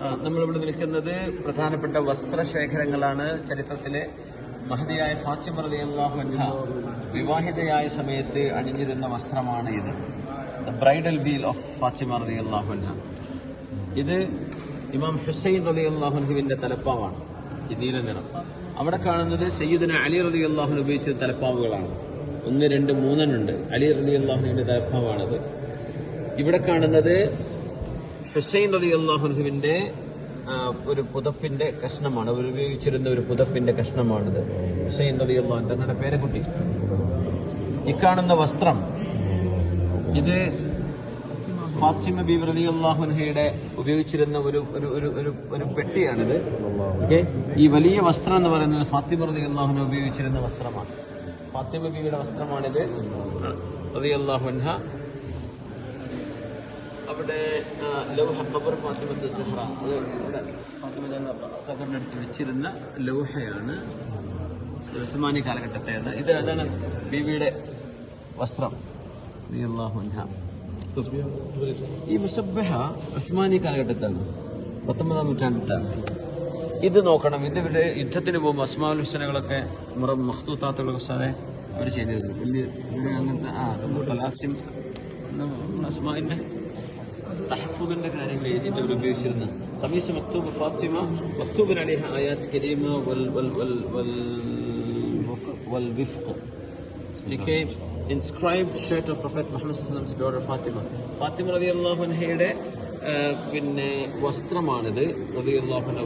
നമ്മളിവിടെ നിൽക്കുന്നത് പ്രധാനപ്പെട്ട വസ്ത്രശേഖരങ്ങളാണ്. ചരിത്രത്തിലെ മഹതിയായ ഫാത്തിമ റളിയല്ലാഹു അൻഹ വിവാഹിതയായ സമയത്ത് അണിഞ്ഞിരുന്ന വസ്ത്രമാണ് ഇത്. The bridal veil of Fatima റളിയല്ലാഹു അൻഹ. ഇത് ഇമാം ഹുസൈൻ റതി അൻഹുവിന്റെ തലപ്പാവാണ്. ഈ നീല നിറം. അവിടെ കാണുന്നത് സയ്യിദിന് അലി റതി അള്ളാഹു ഉപയോഗിച്ച തലപ്പാവുകളാണ്. ഒന്ന് രണ്ട് മൂന്നെണ്ണുണ്ട്. അലി റതി അള്ളാഹുവിന്റെ തലപ്പാവാണത്. ഇവിടെ കാണുന്നത് ഹുസൈൻ റതി അള്ളാഹുഹുവിന്റെ ഒരു പുതപ്പിന്റെ കഷ്ണമാണ് അവർ ഉപയോഗിച്ചിരുന്ന ഒരു പുതപ്പിന്റെ കഷ്ണമാണിത്. ഹുസൈൻ റതി അള്ളാഹു തങ്ങളുടെ പേരക്കുട്ടി. ഈ കാണുന്ന വസ്ത്രം ഇത് ഫാത്തിമ ബി റലി അള്ളാഹുൻഹയുടെ ഉപയോഗിച്ചിരുന്ന ഒരു ഒരു ഒരു ഒരു ഒരു പെട്ടിയാണിത്. ഓക്കെ? ഈ വലിയ വസ്ത്രം എന്ന് പറയുന്നത് ഫാത്തിമ റലി അള്ളാഹുന ഉപയോഗിച്ചിരുന്ന വസ്ത്രമാണ്. ഫാത്തിമ ബിയുടെ വസ്ത്രമാണിത്. റലി അള്ളാഹുൻഹ അവിടെ ലൗഹ ഖബർ ഫാത്തിമത്ത് സഹ്റ. അത് ഇവിടെ അടുത്ത് വെച്ചിരുന്ന ലൗഹയാണ് ഉസ്മാനി കാലഘട്ടത്തെ ഇത് അതാണ് ബീവിയുടെ വസ്ത്രം. ഈ മുസബ്ബഹ ഉസ്മാനി കാലഘട്ടത്താണ്. പത്തൊമ്പതാം നൂറ്റാണ്ടിലാണ് ഇത് നോക്കണം. ഇത് ഇവർ യുദ്ധത്തിന് പോകുമ്പോൾ അസ്മാൽ ഹുസനകളൊക്കെ മുറം മഖ്തൂത്താത്തുകളൊക്കെ സാറേ അവർ ചെയ്തിരുന്നു. വലിയ അങ്ങനത്തെ ആ തലാസിം അസ്മാവിന്റെ തഹഫുകളുടെ കാര്യങ്ങൾ എഴുതിയിട്ട് അവർ ഉപയോഗിച്ചിരുന്ന തമീസ് മക്തൂബ് ഫാത്തിമ മക്തൂബിൻ അലിഹ ആയാത്ത് കരീമ വൽ വൽ വൽ വൽ വൽ വിഫ്ഖ്. Became inscribed shirt of Prophet Muhammad's daughter Fatima. Fathima റതിയല്ലാഹുൻഹയുടെ പിന്നെ വസ്ത്രമാണിത്. റതിയല്ലാഹുന